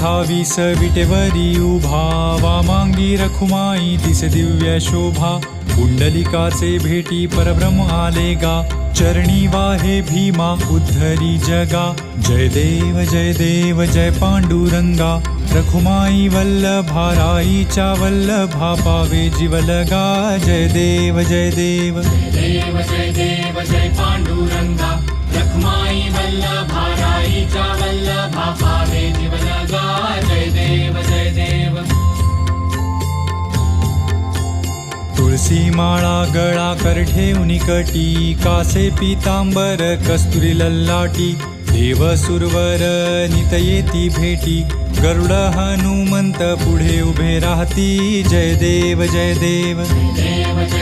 अठ्ठावीस विटेवरी उभा वामांगी रखुमाई दिस दिव्य शोभा. कुंडलिकाचे भेटी परब्रह्म आले गा चरणी वाहे भीमा उद्धरी जगा. जय देव जय देव जय पांडुरंगा. रखुमाई वल्लभा चा वल्लभा पावे जीवलगा जय देव जय देव. देव जय देव जय पांडुरंगा. रखुमाई वल्लभा तुळसी माळा गळा कर ठेवून कटी कासे पितांबर कस्तुरी लल्लाटी देव सुरवर नित येती भेटी गरुड हनुमंत पुढे उभे राहती जय देव जय देव. देव जय देव